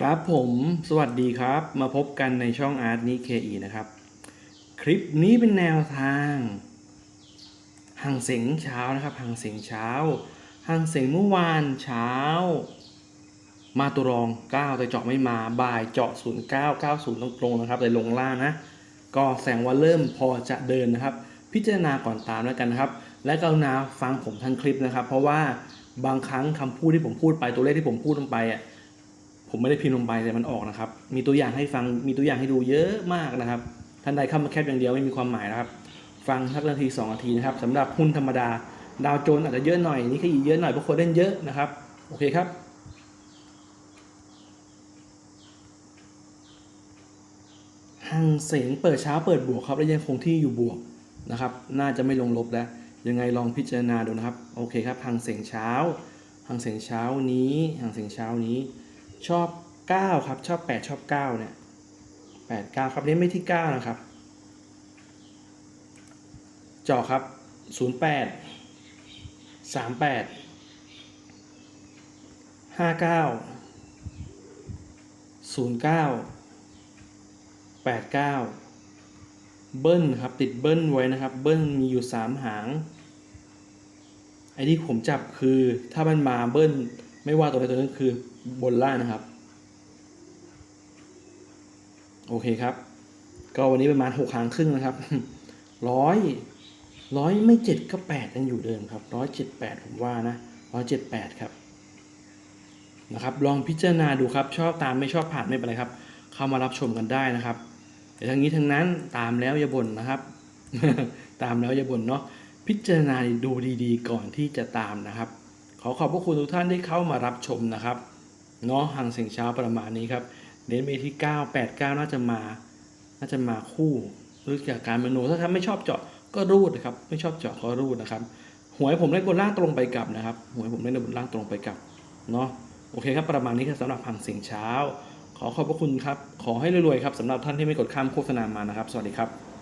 ครับผมสวัสดีครับมาพบกันในช่องอาร์ตนี้เคอีนะครับ คลิปนี้เป็นแนวทางห่างเสียงเช้านะครับห่างเสียงเช้าห่างเสียงเมื่อวานเช้า มาตัวรอง 9 แต่เจาะไม่มาบ่ายเจาะ 09 90ตรงนะครับแต่ลงล่างนะ ก็แสงว่าเริ่มพอจะเดินนะครับ พิจารณาก่อนตามแล้วกันนะครับ และกรุณาฟังผมทั้งคลิปนะครับ เพราะว่าบางครั้งคำพูดที่ผมพูดไปตัวเลขที่ผมพูดลงไปอะ ผมไม่ได้พิมพ์ลงไปแต่มันออกนะครับ มีตัวอย่างให้ฟัง มีตัวอย่างให้ดูเยอะมากนะครับ ท่านใดเข้ามาแคปอย่างเดียวไม่มีความหมายนะครับ ฟังสักนาที2นาทีนะครับสำหรับหุ้นธรรมดา ดาวโจนส์อาจจะเยอะหน่อย นี่ก็อีกเยอะหน่อยเพราะคนเล่นเยอะนะครับ โอเคครับห่างเสียงเปิดเช้าเปิดบวกครับและยังคงที่อยู่บวกนะครับ น่าจะไม่ลงลบแล้ว ยังไงลองพิจารณาดูนะครับ โอเคครับห่างเสียงเช้าห่างเสียงเช้านี้ห่างเสียงเช้านี้ ชอบ 9 ครับ ชอบ 8 ชอบ 9 เนี่ย8 9 ครับเน้นไม่ที่ 9 นะครับเจาะครับ 08 38 59 09 89 เบิ้ลครับ ติดเบิ้ลไว้นะครับ เบิ้ลมีอยู่ 3 หาง ไอ้ที่ผมจับคือถ้ามันมาเบิ้ล ไม่ว่าตัวใดตัวหนึงคือบนล่างนะครับ โอเคครับ ก็วันนี้ประมาณหกหางครึ่งนะครับร้อยร้อยไม่เจ็ดก็แปดยังอยู่เดิมครับร้อยเจ็ดแปดผมว่านะร้อยเจ็ดแปดครับนะครับ ลองพิจารณาดูครับ ชอบตามไม่ชอบผ่านไม่เป็นไรครับ เข้ามารับชมกันได้นะครับแต่ทั้งนี้ทั้งนั้นตามแล้วอย่าบ่นนะครับ ตามแล้วอย่าบ่นเนาะพิจารณาดูดีๆ ก่อนที่จะตามนะครับ อขอบพระคุณทุกท่านที่เข้ามารับชมนะครับเนาะห่างเสียงเช้าประมาณนี้ครับเน้นไปที่ 9 8 9 น่าจะมา น่าจะมาคู่หรือจากการมโนถ้าท่านไม่ชอบเจาะก็รูดนะครับ ไม่ชอบเจาะก็รูดนะครับหวยผมเล่นบนล่างตรงไปกลับนะครับหวยผมเล่นบนล่างตรงไปกลับเนาะโอเคครับประมาณนี้ครับสำหรับพังเสียงเช้า ขอขอบพระคุณครับ ขอให้รวยๆครับสำหรับท่านที่ไม่กดข้ามโฆษณามานะครับ สวัสดีครับ